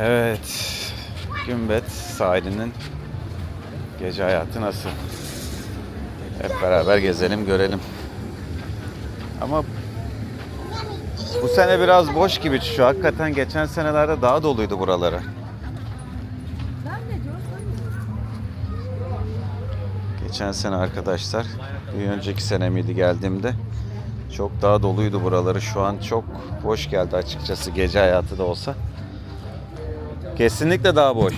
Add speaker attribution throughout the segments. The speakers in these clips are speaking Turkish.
Speaker 1: Evet. Gümbet sahilinin gece hayatı nasıl? Hep beraber gezelim, görelim. Ama bu sene biraz boş gibi şu. Hakikaten geçen senelerde daha doluydu buraları. Geçen sene arkadaşlar, bir önceki sene miydi geldiğimde çok daha doluydu buraları. Şu an çok boş geldi açıkçası gece hayatı da olsa. Kesinlikle daha boş.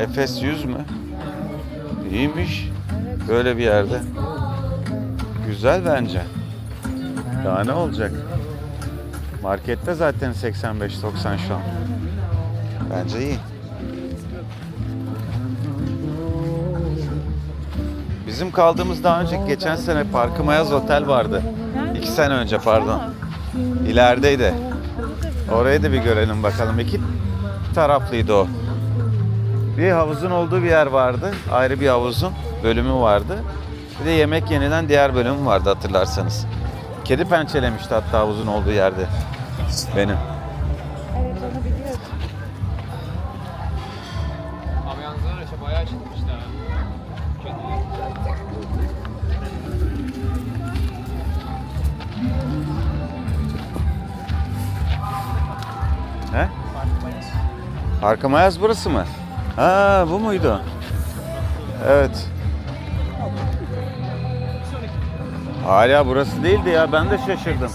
Speaker 1: Efes 100 mü? İyiymiş. Böyle bir yerde. Güzel bence. Daha ne olacak? Markette zaten 85-90 şu an. Bence iyi. Bizim kaldığımız daha önce geçen sene Parkı Mayaz Otel vardı. İki sene önce pardon. İlerideydi. Orayı da bir görelim bakalım. İki taraflıydı o. Bir havuzun olduğu bir yer vardı. Ayrı bir havuzun bölümü vardı. Bir de yemek yenilen diğer bölümü vardı hatırlarsanız. Kedi pençelemişti hatta havuzun olduğu yerde. Benim. Arka Mayaz burası mı? Ha bu muydu? Evet. Hala burası değildi ya ben de şaşırdım.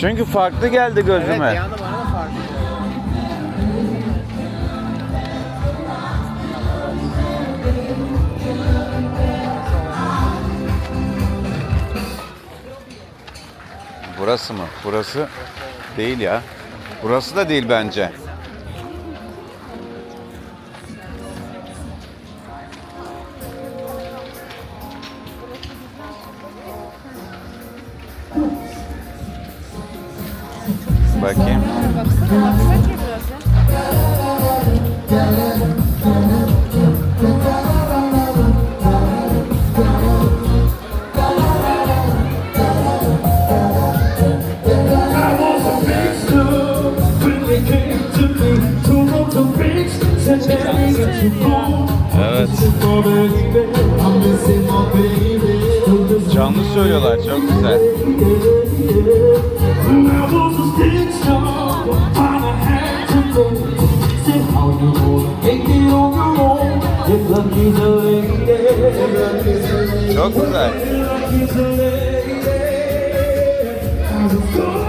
Speaker 1: Çünkü farklı geldi
Speaker 2: Evet
Speaker 1: gözüme.
Speaker 2: bana da ediyor.
Speaker 1: Burası mı? Burası değil ya. Burası da değil bence. Evet. Canlı söylüyorlar çok güzel.
Speaker 3: I was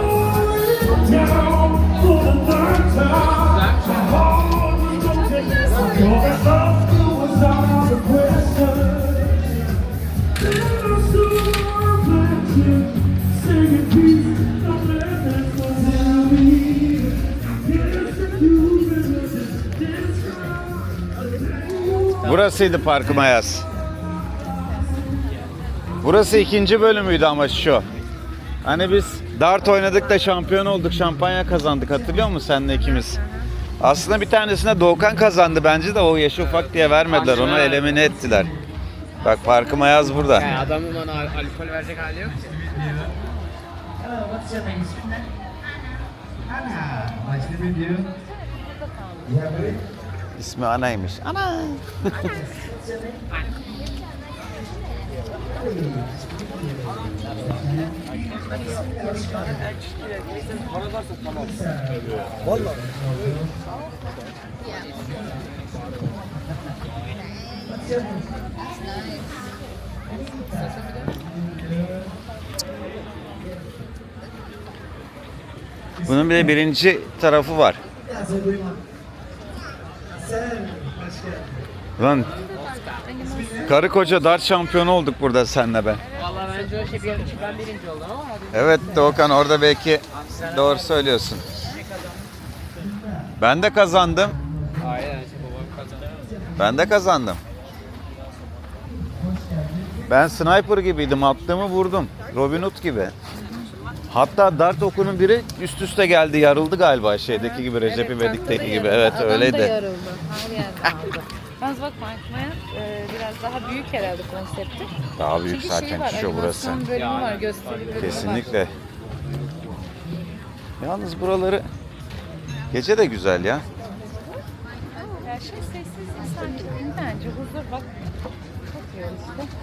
Speaker 1: Burasıydı Parkı Mayas. Burası ikinci bölümüydü ama şu. Hani biz dart oynadık da şampiyon olduk, şampanya kazandık hatırlıyor musun senle ikimiz? Aslında bir tanesine Doğukan kazandı bence de o yaşı ufak diye vermediler. Onu elimine ettiler. Bak Parkı Mayaz burada.
Speaker 2: Yani adamın bana al- alkol verecek hali yok ki.
Speaker 4: Hello, what's your name? Anna. Nice to meet you. Yeah, very
Speaker 1: İsmi Ana'ymış. Ana. Bunun bir de birinci tarafı var. Lan karı koca dart şampiyonu olduk burada senle ben.
Speaker 2: Valla bence o şey bir ben birinci oldum ama hadi.
Speaker 1: Evet Doğukan orada belki doğru söylüyorsun. Ben de kazandım.
Speaker 2: Aynen şey babam kazandı.
Speaker 1: Ben de kazandım. Ben sniper gibiydim. Attığımı vurdum. Robin Hood gibi. Hatta dart okunun biri üst üste geldi yarıldı galiba şeydeki gibi Recep İvedik'teki gibi. Evet
Speaker 5: Adam da
Speaker 1: öyleydi.
Speaker 5: yarıldı. Her yerden aldı. Yalnız bak e, biraz daha büyük herhalde konsepti.
Speaker 1: Daha büyük
Speaker 5: Çünkü şey
Speaker 1: zaten
Speaker 5: var,
Speaker 1: şu burası.
Speaker 5: animasyon bölümü var, gösteri bölümü var.
Speaker 1: Kesinlikle. Yalnız buraları gece de güzel ya.
Speaker 5: Ya şey sessiz sakin bence huzur bak. Çok iyi işte.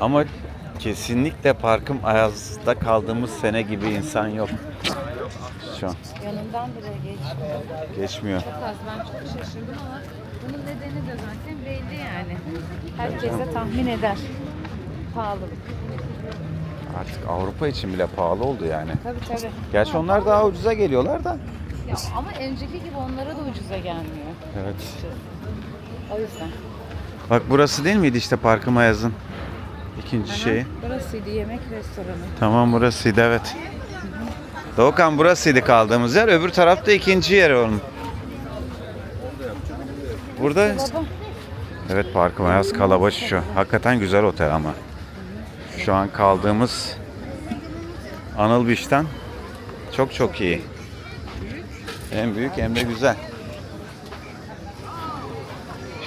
Speaker 1: Ama kesinlikle parkım Ayaz'da kaldığımız sene gibi insan yok. Şu an
Speaker 5: Yanından bile geçmiyor.
Speaker 1: geçmiyor.
Speaker 5: Çok az ben çok şaşırdım ama bunun nedeni de zaten belli yani. Herkes de tahmin eder. Pahalılık.
Speaker 1: Artık Avrupa için bile pahalı oldu yani.
Speaker 5: Tabii tabii.
Speaker 1: Gerçi onlar daha ucuza geliyorlar da.
Speaker 5: Ya ama önceki gibi onlara da ucuza gelmiyor.
Speaker 1: Evet.
Speaker 5: O yüzden.
Speaker 1: Bak burası değil miydi işte Parkım Ayaz'ın ikinci şeyi?
Speaker 5: Burasıydı yemek restoranı.
Speaker 1: Tamam burasıydı evet. Doğukan burasıydı kaldığımız yer. Öbür tarafta ikinci yeri onun. Burada evet Parkım Ayaz Kalabaşı şu. Hakikaten güzel otel ama. Şu an kaldığımız Anıl Beach'ten çok çok iyi. Hem büyük hem de güzel.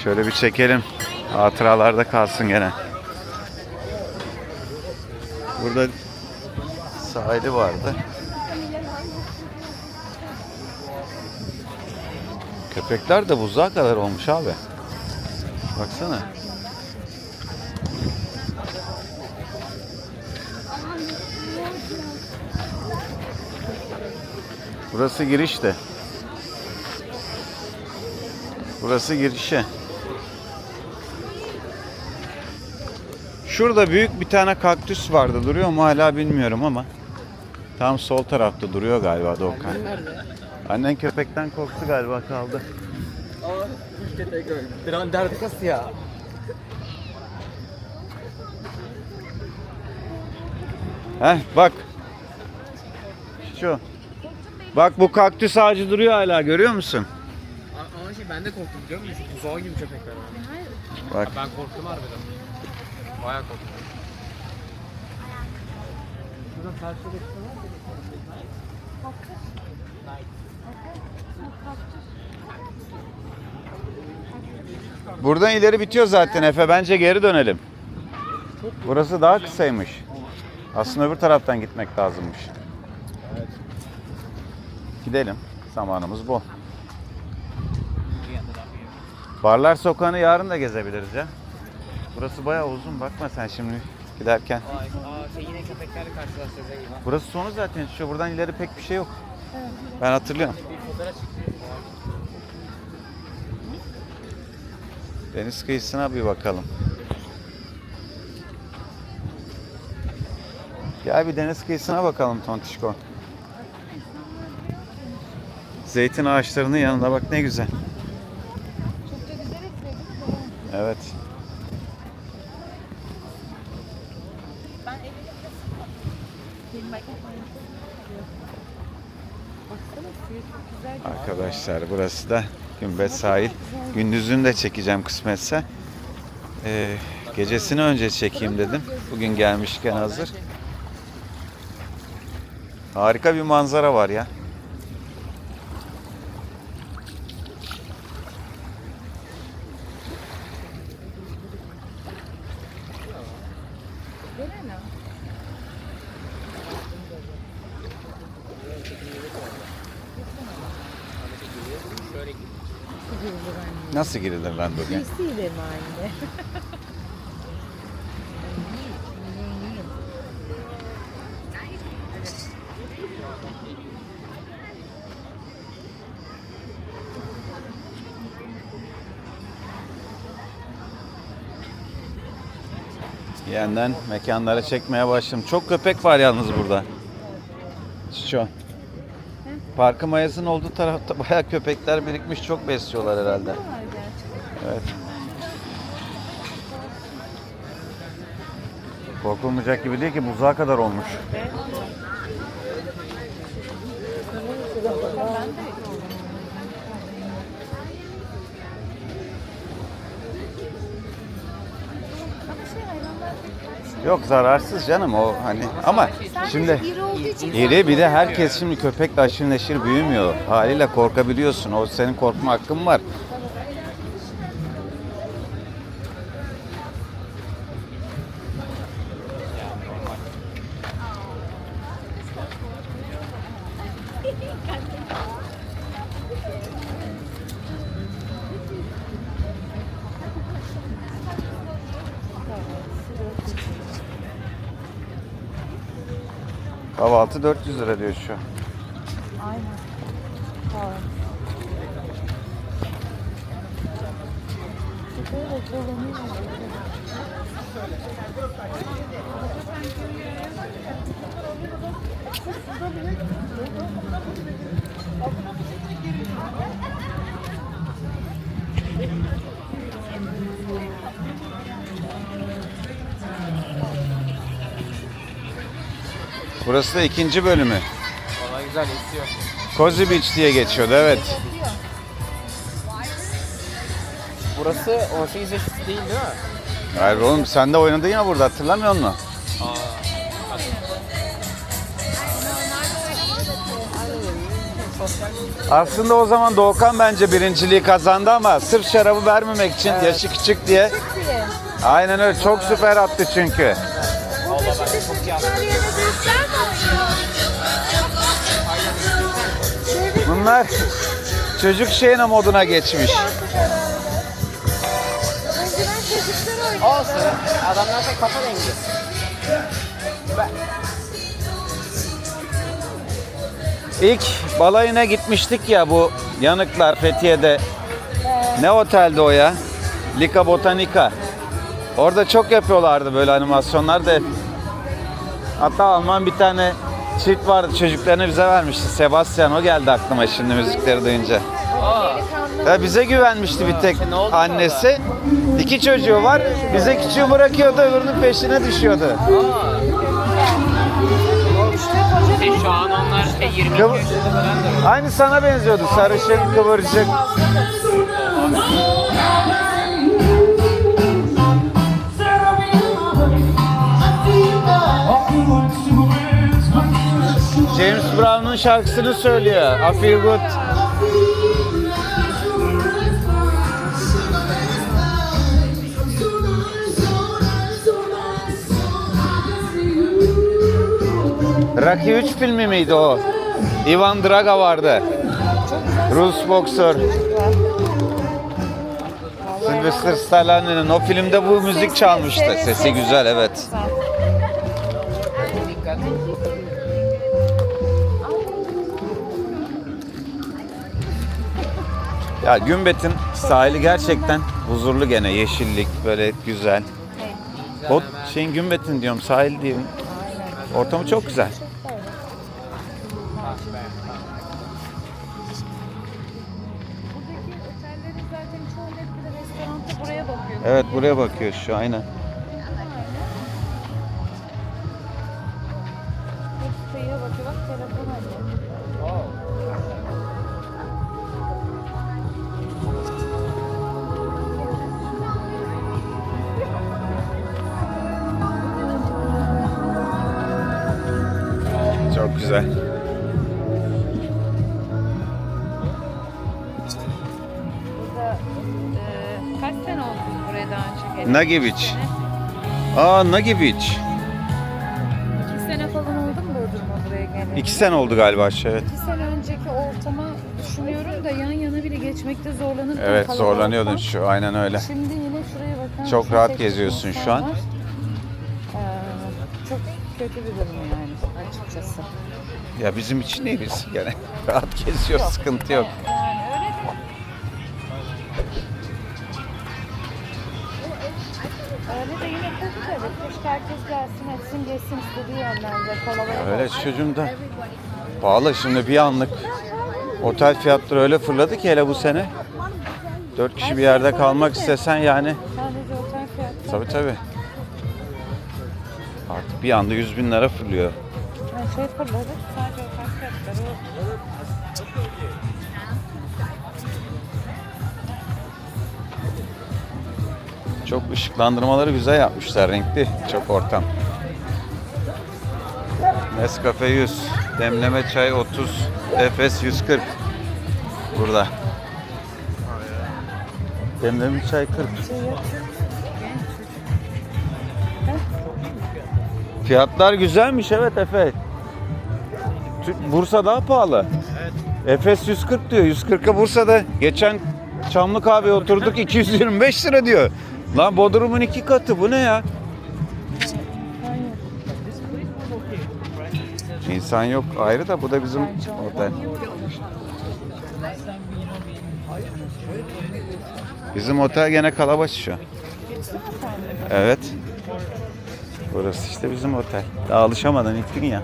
Speaker 1: Şöyle bir çekelim. Hatıralarda kalsın gene. Burada sahili vardı. Köpekler de buzağa kadar olmuş abi. Baksana. Burası girişte. Burası girişe. Şurada büyük bir tane kaktüs vardı. Duruyor mu hala bilmiyorum ama. Tam sol tarafta duruyor galiba Doğukan. Annen köpekten korktu galiba kaldı.
Speaker 2: Beran derdi kas ya.
Speaker 1: Heh bak. Şu. Bak bu kaktüs ağacı duruyor hala görüyor musun?
Speaker 2: Ama şey ben de korktum biliyor musun? Buzağı gibi köpekler var.
Speaker 1: Bak.
Speaker 2: Ben korktum harbiden. Bayağı korktum. Şurada karşıda
Speaker 1: Buradan ileri bitiyor zaten Efe. Bence geri dönelim. Burası daha kısaymış. Aslında öbür taraftan gitmek lazımmış. Gidelim. Zamanımız bol. Barlar Sokağı'nı yarın da gezebiliriz ya. Burası bayağı uzun. Bakma sen şimdi giderken. Burası sonu zaten. Şu buradan ileri pek bir şey yok. Ben hatırlıyorum. Deniz kıyısına bir bakalım. Gel bir deniz kıyısına bakalım Tontişko. Zeytin ağaçlarının yanında bak ne güzel.
Speaker 5: Çok da güzel?
Speaker 1: Evet. Arkadaşlar burası da Gümbet Sahil. Gündüzünü de çekeceğim kısmetse. Ee, gecesini önce çekeyim dedim. Bugün gelmişken hazır. Harika bir manzara var ya.
Speaker 5: Gene ne?
Speaker 2: Şöyle
Speaker 1: Nasıl girilir lan bugün?
Speaker 5: Birisiyle mi aynı?
Speaker 1: Yeniden mekanlara çekmeye başladım. Çok köpek var yalnız burada. Şu. Parkı mayasının olduğu tarafta bayağı köpekler birikmiş. Çok besliyorlar herhalde. Evet. Korkulmayacak gibi değil ki buzağa kadar olmuş. Yok zararsız canım o hani ama şimdi
Speaker 5: İri olduğu için
Speaker 1: iri bir de herkes şimdi köpekle aşırı neşir büyümüyor. Haliyle korkabiliyorsun. O senin korkma hakkın var. Kahvaltı 400 lira diyor şu.
Speaker 5: Aynen. Tamam.
Speaker 1: Burası da ikinci bölümü.
Speaker 2: Valla güzel esiyor.
Speaker 1: Cozy Beach diye geçiyordu evet.
Speaker 2: Burası 18 yaş üstü değil değil mi?
Speaker 1: Hayır oğlum sen de oynadın ya burada hatırlamıyor musun?
Speaker 2: Aa.
Speaker 1: Aslında o zaman Doğukan bence birinciliği kazandı ama sırf şarabı vermemek için yaşı küçük diye. Aynen öyle çok süper attı çünkü.
Speaker 2: Valla ben çok iyi
Speaker 1: Bunlar çocuk şeyine moduna geçmiş.
Speaker 2: Olsun. Adamlar da kafa dengi.
Speaker 1: İlk balayına gitmiştik ya bu Yanıklar Fethiye'de. Ne otelde o ya? Lika Botanica. Orada çok yapıyorlardı böyle animasyonlar da. Hatta Alman bir tane çift vardı çocuklarını bize vermişti. Sebastian o geldi aklıma şimdi müzikleri duyunca. Ya bize güvenmişti bir tek
Speaker 2: oldu
Speaker 1: annesi. İki çocuğu var. Bize küçüğü bırakıyordu öbürünün peşine düşüyordu.
Speaker 2: Şey, şu an onlar şey 22
Speaker 1: Kıv-
Speaker 2: yaşında falan da.
Speaker 1: Aynı sana benziyordu. Sarışın, kıvırcık. Brown'un şarkısını söylüyor. I feel good. Rocky 3 filmi miydi o? Ivan Draga vardı. Rus boksör. Sylvester Stallone'nin o filmde bu müzik çalmıştı. Sesi güzel evet. Ya Gümbet'in sahili gerçekten huzurlu gene. Yeşillik böyle güzel. O şeyin Gümbet'in diyorum sahil diyeyim. Ortamı çok güzel. Evet buraya bakıyor şu aynen. Güzel.
Speaker 5: Burada e, kaç sene oldu biz buraya daha önce geldik?
Speaker 1: Nagi Beach. Aa Beach.
Speaker 5: İki sene falan oldu mu Bodrum'a buraya geleli?
Speaker 1: İki sene oldu galiba aşağı evet.
Speaker 5: İki sene önceki ortama düşünüyorum da yan yana bile geçmekte zorlanırken
Speaker 1: Evet
Speaker 5: kalabalıktan-
Speaker 1: zorlanıyordun şu aynen öyle.
Speaker 5: Şimdi yine şuraya bakar
Speaker 1: Çok
Speaker 5: mısın?
Speaker 1: rahat
Speaker 5: Tek
Speaker 1: geziyorsun
Speaker 5: insan
Speaker 1: şu an.
Speaker 5: var. Ee, çok kötü bir durum.
Speaker 1: Ya bizim için iyi biz gene. Rahat geziyoruz sıkıntı yok.
Speaker 5: Yani öyle de. Öyle de yine kötü tabii. Keşke herkes gelsin, etsin, geçsin istediği yerlerde. Kalabalık
Speaker 1: Öyle
Speaker 5: olsun.
Speaker 1: çocuğum da pahalı şimdi bir anlık otel fiyatları öyle fırladı ki hele bu sene. Dört kişi bir yerde kalmak istesen yani
Speaker 5: Sadece otel fiyatı.
Speaker 1: tabi tabi. Artık bir anda 100 bin lira fırlıyor.
Speaker 5: Yani şey fırladı. Sadece
Speaker 1: Çok ışıklandırmaları güzel yapmışlar. Renkli. Çok ortam. Nescafe 100. Demleme çay 30. Efes 140. Burada. Demleme çay 40. Fiyatlar güzelmiş evet Efe. Bursa daha pahalı. Efes 140 diyor. 140'a Bursa'da geçen Çamlı kahve oturduk 225 lira diyor. Lan Bodrum'un iki katı bu ne ya? İnsan yok ayrı da bu da bizim otel. Bizim otel gene kalabalık şu. Evet. Burası işte bizim otel. Daha alışamadın ilk gün ya.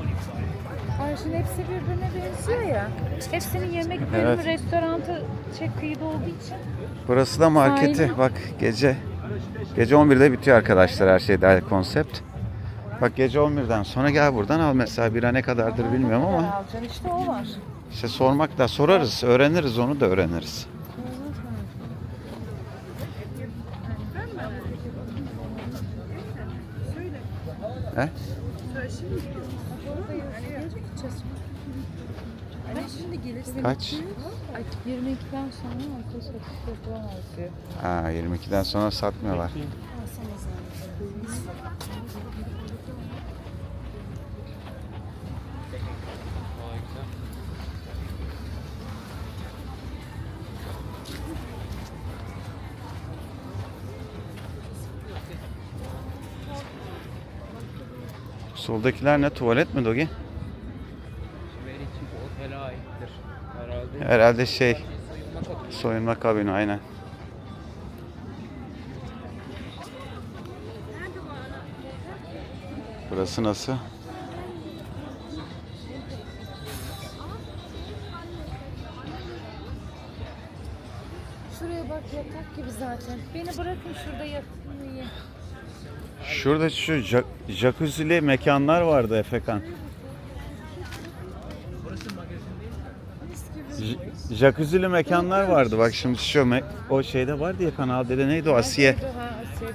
Speaker 5: Şimdi hepsi birbirine benziyor ya. Hepsinin yemek bölümü,
Speaker 1: Evet.
Speaker 5: restoranı şey kıyıda olduğu için.
Speaker 1: Burası da marketi.
Speaker 5: Aynen.
Speaker 1: Bak gece gece 11'de bitiyor arkadaşlar her şey dahil konsept. Bak gece 11'den sonra gel buradan al mesela bira ne kadardır bilmiyorum ama
Speaker 5: Alacaksın işte o var.
Speaker 1: işte sormak da sorarız, öğreniriz onu da öğreniriz. He? Kaç?
Speaker 5: Ay 22'den sonra alkol satışı yapılamaz diyor.
Speaker 1: Ha 22'den sonra satmıyorlar. Soldakiler ne? Tuvalet mi Dogi?
Speaker 2: Herhalde.
Speaker 1: Şey
Speaker 2: Soyunma kabini.
Speaker 1: aynen. Burası nasıl?
Speaker 5: Şuraya bak yatak gibi zaten. Beni bırakın şurada yatın uyuyayım.
Speaker 1: Şurada şu ja- jacuzzi'li mekanlar vardı Efekan. Jacuzzi'li mekanlar vardı. Bak şimdi şu me- o şeyde vardı ya Kanal D'de neydi o Asiye.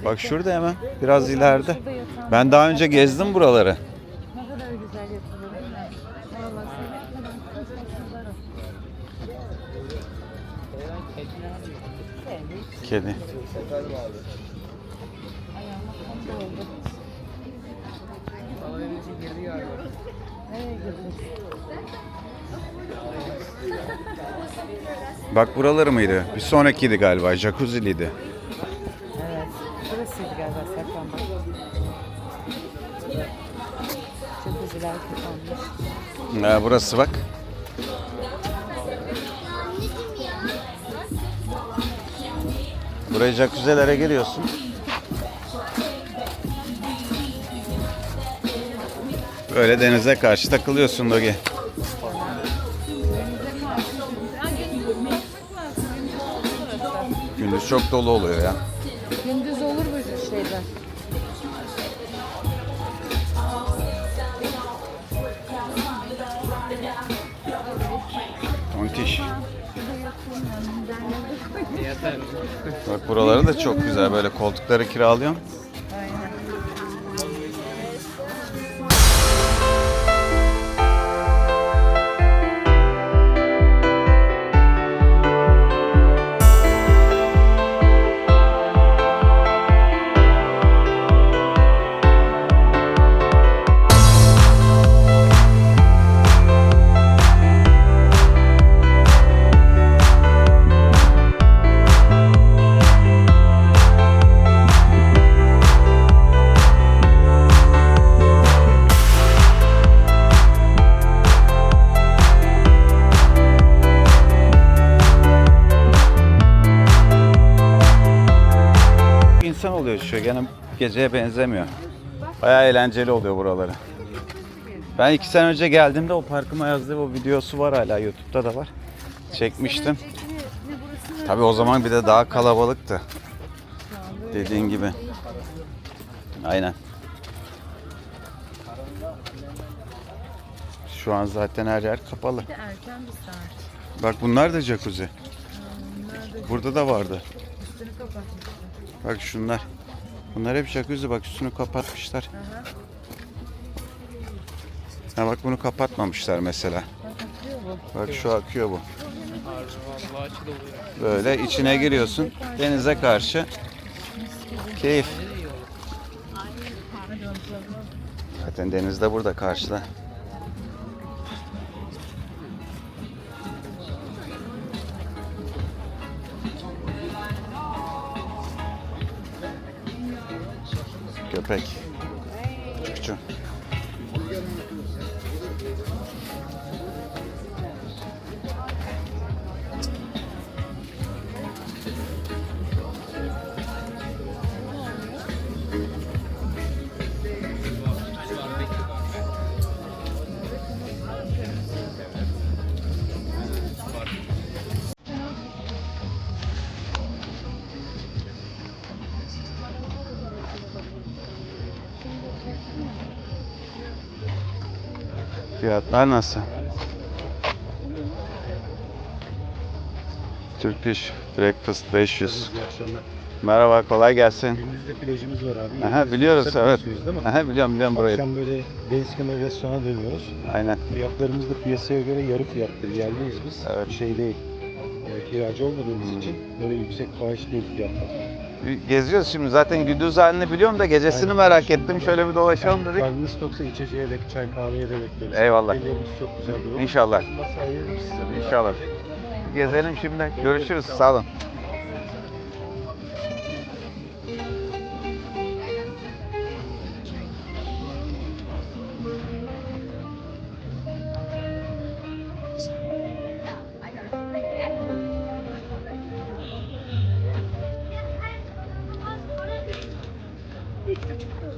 Speaker 1: Bak şurada hemen biraz ileride. Ben daha önce gezdim buraları.
Speaker 5: Ne kadar güzel yatılır değil mi? Vallahi seyretmeden kızlar o. Evet.
Speaker 1: Kedi. Bak buraları mıydı? Bir sonrakiydi galiba. Jacuzzi'liydi.
Speaker 5: Evet. Burasıydı galiba Serkan bak. Jacuzziler kapanmış.
Speaker 1: Ha, burası bak. Buraya jacuzzi'lere giriyorsun. Böyle denize karşı takılıyorsun Dogi. Gündüz çok dolu oluyor ya.
Speaker 5: Gündüz olur bu şeyler.
Speaker 1: Tontiş. Bak buraları da çok güzel. Böyle koltukları kiralıyorsun. Geceye benzemiyor. Bayağı eğlenceli oluyor buraları. Ben iki sene önce geldiğimde o parkıma yazdığı o videosu var hala YouTube'da da var. Çekmiştim. Tabii o zaman bir de daha kalabalıktı. Dediğin gibi. Aynen. Şu an zaten her yer kapalı.
Speaker 5: Erken bir saat.
Speaker 1: Bak bunlar da jacuzzi. Burada da vardı. Bak şunlar. Bunlar hep jacuzzi bak üstünü kapatmışlar. Ha bak bunu kapatmamışlar mesela. Bak şu akıyor bu. Böyle içine giriyorsun denize karşı. Keyif. Zaten deniz de burada karşıda. Köpek. Fiyatlar nasıl? Turkish breakfast 500.
Speaker 6: İyi akşamlar.
Speaker 1: Merhaba, kolay gelsin.
Speaker 6: Günümüzde plajımız var abi.
Speaker 1: Aha biliyoruz evet.
Speaker 6: konuşuyoruz değil mi?
Speaker 1: Aha biliyorum biliyorum burayı.
Speaker 6: Akşam böyle deniz kenarı restorana dönüyoruz.
Speaker 1: Aynen.
Speaker 6: Fiyatlarımız da piyasaya göre yarı fiyattır. Yerliyiz biz.
Speaker 1: Evet.
Speaker 6: Şey değil. E, kiracı olmadığımız için böyle yüksek fahiş değil fiyatlar.
Speaker 1: Geziyoruz şimdi zaten gündüz halini biliyorum da gecesini
Speaker 6: Aynen.
Speaker 1: merak ettim. Şöyle bir dolaşalım dedik.
Speaker 6: Karnınız toksa içeceğe de çay kahveye de bekleriz.
Speaker 1: Eyvallah.
Speaker 6: Ellerimiz çok güzel durur.
Speaker 1: İnşallah.
Speaker 6: Masa ayırırız size. de.
Speaker 1: İnşallah. Gezelim şimdi. Görüşürüz. Sağ olun.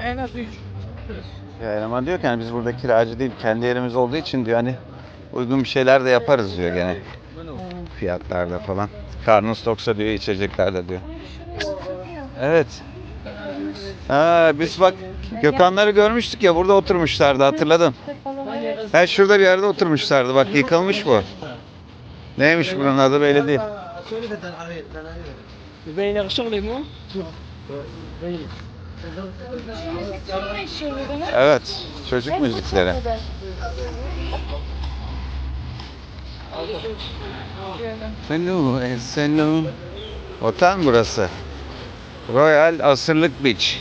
Speaker 2: En az 3.
Speaker 1: Ya eleman diyor ki hani biz burada kiracı değil kendi yerimiz olduğu için diyor hani uygun bir şeyler de yaparız diyor gene fiyatlarda falan. Karnınız toksa diyor içeceklerde diyor. Evet. Ha, biz bak Gökhanları görmüştük ya burada oturmuşlardı hatırladım. Ha şurada bir yerde oturmuşlardı bak yıkılmış bu. Neymiş bunun adı belli değil. Evet, çocuk müzikleri. Hello, selam. Otel burası. Royal Asırlık Beach.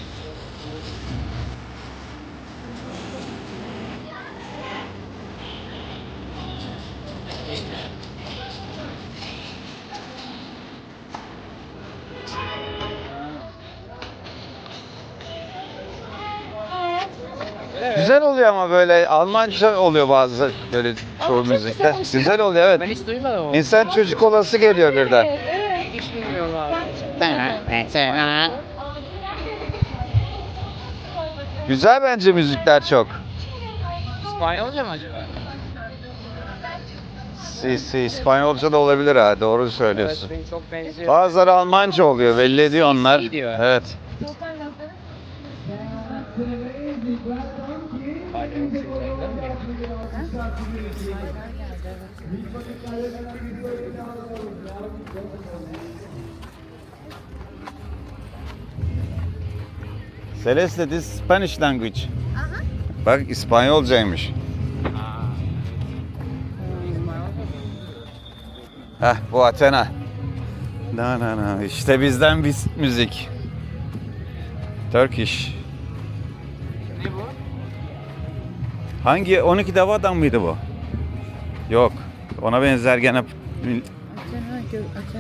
Speaker 1: Ama böyle Almanca oluyor bazı böyle çoğu müzikte. Güzel oluyor evet.
Speaker 2: Ben hiç duymadım ama.
Speaker 1: İnsan çocuk olası geliyor birden.
Speaker 2: Hiç bilmiyorum abi.
Speaker 1: Güzel bence müzikler çok.
Speaker 2: İspanyolca mı acaba?
Speaker 1: Si, si, İspanyolca da olabilir ha doğru söylüyorsun.
Speaker 2: Evet, çok benziyor.
Speaker 1: Bazıları Almanca oluyor belli ediyor onlar. Evet.
Speaker 2: Mi?
Speaker 1: Celeste this Spanish language. Bak İspanyolcaymış. Heh bu Athena. Na na na işte bizden biz müzik. Turkish. Hangi 12 devadan mıydı bu? Yok. Ona benzer gene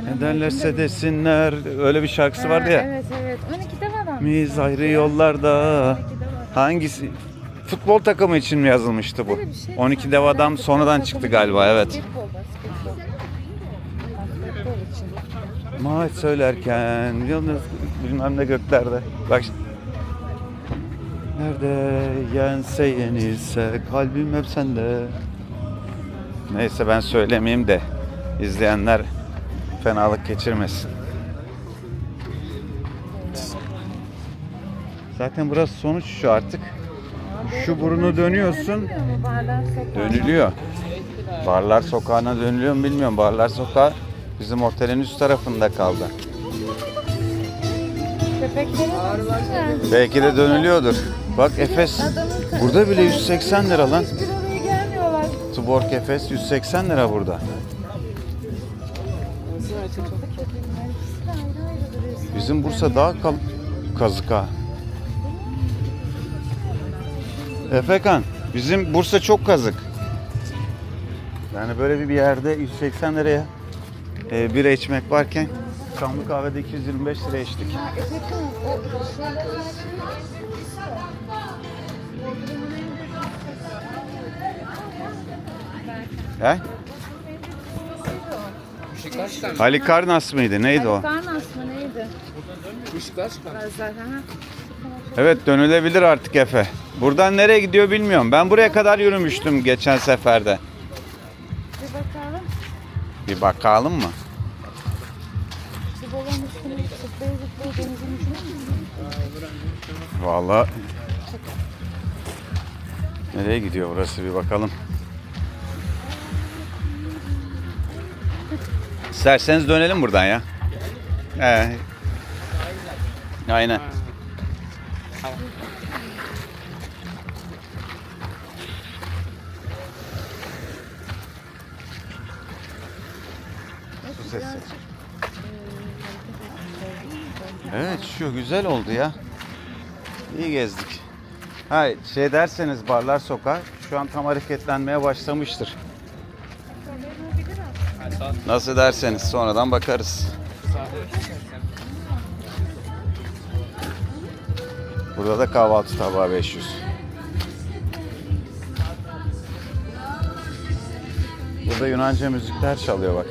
Speaker 1: ne derlerse desinler öyle bir şarkısı vardı ya.
Speaker 5: Evet evet. 12 de var ama.
Speaker 1: Biz ayrı yollarda.
Speaker 5: 12.
Speaker 1: Hangisi? Futbol takımı için mi yazılmıştı bu?
Speaker 5: Böyle bir şey.
Speaker 1: 12 dev adam sonradan çıktı galiba evet. Maç söylerken yalnız bilmem ne göklerde. Bak Nerede yense yenilse kalbim hep sende. Neyse ben söylemeyeyim de izleyenler fenalık geçirmesin. Zaten burası sonuç şu artık. Şu burunu dönüyorsun. Dönülüyor. Barlar Sokağı'na dönülüyor mu bilmiyorum. Barlar Sokağı bizim otelin üst tarafında kaldı. Belki de dönülüyordur. Bak Efes. Burada bile 180 lira lan. Tuborg Efes 180 lira burada.
Speaker 5: İkisi de ayrı ayrı duruyor.
Speaker 1: Bizim Bursa daha kal kazık ha. Efekan, bizim Bursa çok kazık. Yani böyle bir yerde 180 liraya e, bira içmek varken Çamlı kahvede 225 liraya içtik. He? Halikarnas mıydı? Neydi o?
Speaker 5: Karnas mı neydi?
Speaker 1: Evet dönülebilir artık Efe. Buradan nereye gidiyor bilmiyorum. Ben buraya kadar yürümüştüm geçen seferde.
Speaker 5: Bir bakalım.
Speaker 1: Bir bakalım mı?
Speaker 5: Şu balon üstüne zıplaya zıplaya denizin ucuna mı?
Speaker 1: Vallahi nereye gidiyor burası bir bakalım. İsterseniz dönelim buradan ya. Ee, aynen. Evet şu güzel oldu ya. İyi gezdik. Ha şey derseniz Barlar Sokağı şu an tam hareketlenmeye başlamıştır. Nasıl derseniz sonradan bakarız. Burada da kahvaltı tabağı 500. Burada Yunanca müzikler çalıyor bak.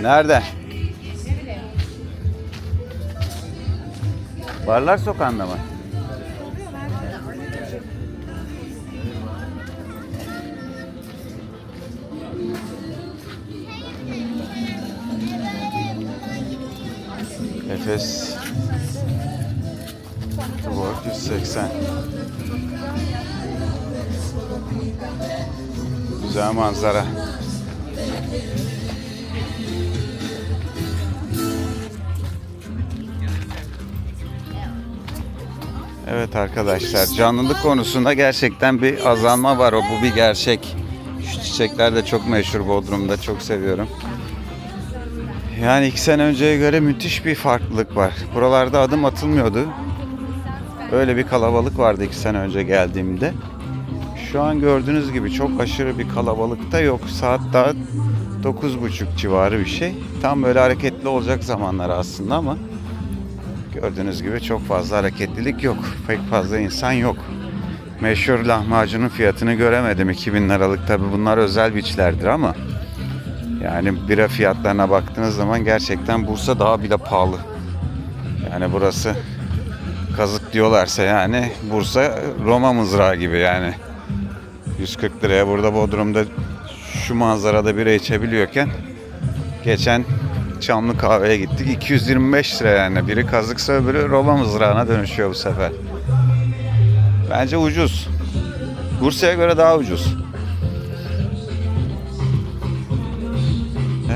Speaker 1: Nerede? Barlar Sokağı'nda mı? Efes Tuborg 180 Güzel manzara. Evet arkadaşlar canlılık konusunda gerçekten bir azalma var o bu bir gerçek. Şu çiçekler de çok meşhur Bodrum'da çok seviyorum. Yani iki sene önceye göre müthiş bir farklılık var. Buralarda adım atılmıyordu. Öyle bir kalabalık vardı iki sene önce geldiğimde. Şu an gördüğünüz gibi çok aşırı bir kalabalık da yok. Saat daha 9.30 civarı bir şey. Tam böyle hareketli olacak zamanlar aslında ama gördüğünüz gibi çok fazla hareketlilik yok. Pek fazla insan yok. Meşhur lahmacunun fiyatını göremedim. 2000 liralık tabi bunlar özel biçlerdir ama yani bira fiyatlarına baktığınız zaman gerçekten Bursa daha bile pahalı. Yani burası kazık diyorlarsa yani Bursa Roma mızrağı gibi yani. 140 liraya burada Bodrum'da şu manzarada bira içebiliyorken geçen Çamlı kahveye gittik 225 lira yani biri kazıksa öbürü Roma mızrağına dönüşüyor bu sefer. Bence ucuz. Bursa'ya göre daha ucuz.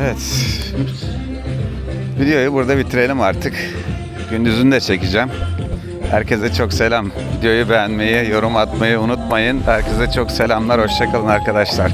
Speaker 1: Evet. Videoyu burada bitirelim artık. Gündüzünü de çekeceğim. Herkese çok selam. Videoyu beğenmeyi, yorum atmayı unutmayın. Herkese çok selamlar. Hoşçakalın arkadaşlar.